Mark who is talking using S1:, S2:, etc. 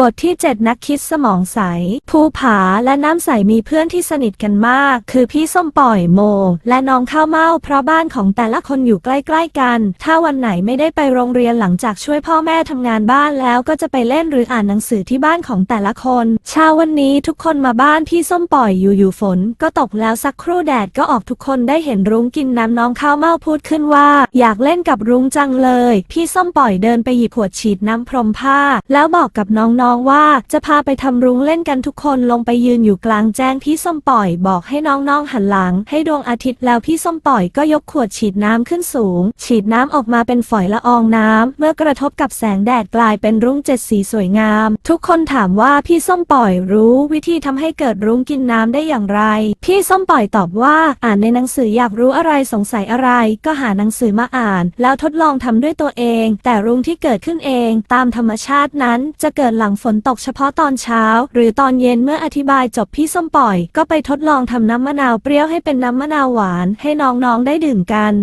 S1: บทที่ 7 นักคิดสมองใส ภูผาและน้ำใสมีเพื่อนที่สนิทกันมาก คือพี่ส้มปล่อยโม และน้องข้าวเม่าเพราะบ้านของแต่ละคนอยู่ใกล้ ๆ กัน ถ้าวันไหนไม่ได้ไปโรงเรียนหลังจากช่วยพ่อแม่ทำงานบ้านแล้วก็จะไปเล่นหรืออ่านหนังสือที่บ้านของแต่ละคนเช้าวันนี้ทุกคนมาบ้านพี่ส้มปล่อยอยู่ๆฝน ก็ตกแล้วสักครู่แดดก็ออกทุกคนได้เห็นรุ้งกินน้ำน้องข้าวเม่าพูดขึ้นว่า อยากเล่นกับรุ้งจังเลย พี่ส้มปล่อยเดินไปหยิบขวดฉีดน้ำพรมผ้า แล้วบอกกับน้องๆว่าจะพาไปทำรุ้งเล่นกันทุกคนลงไปยืนอยู่กลางแจ้งพี่ส้มปล่อยบอกให้น้องๆหันหลัง ให้ดวงอาทิตย์แล้วพี่ส้มปล่อยก็ยกขวดฉีดน้ำขึ้นสูง ฉีดน้ำออกมาเป็นฝอยละอองน้ำเมื่อกระทบกับแสงแดดกลายเป็นรุ้งเจ็ดสีสวยงาม ทุกคนถามว่าพี่ส้มปล่อยรู้วิธีทำให้เกิดรุ้งกินน้ำได้อย่างไร พี่ส้มปล่อยตอบว่าอ่านในหนังสืออยากรู้อะไรสงสัยอะไร ก็หาหนังสือมาอ่าน แล้วทดลองทำด้วยตัวเอง แต่รุ้งที่เกิดขึ้นเอง ตามธรรมชาตินั้นจะเกิดหลังฝนตกเฉพาะตอนเช้า หรือตอนเย็นเมื่ออธิบายจบพี่ส้มปล่อย ก็ไปทดลองทำน้ำมะนาวเปรี้ยวให้เป็นน้ำมะนาวหวาน ให้น้องๆได้ดื่มกัน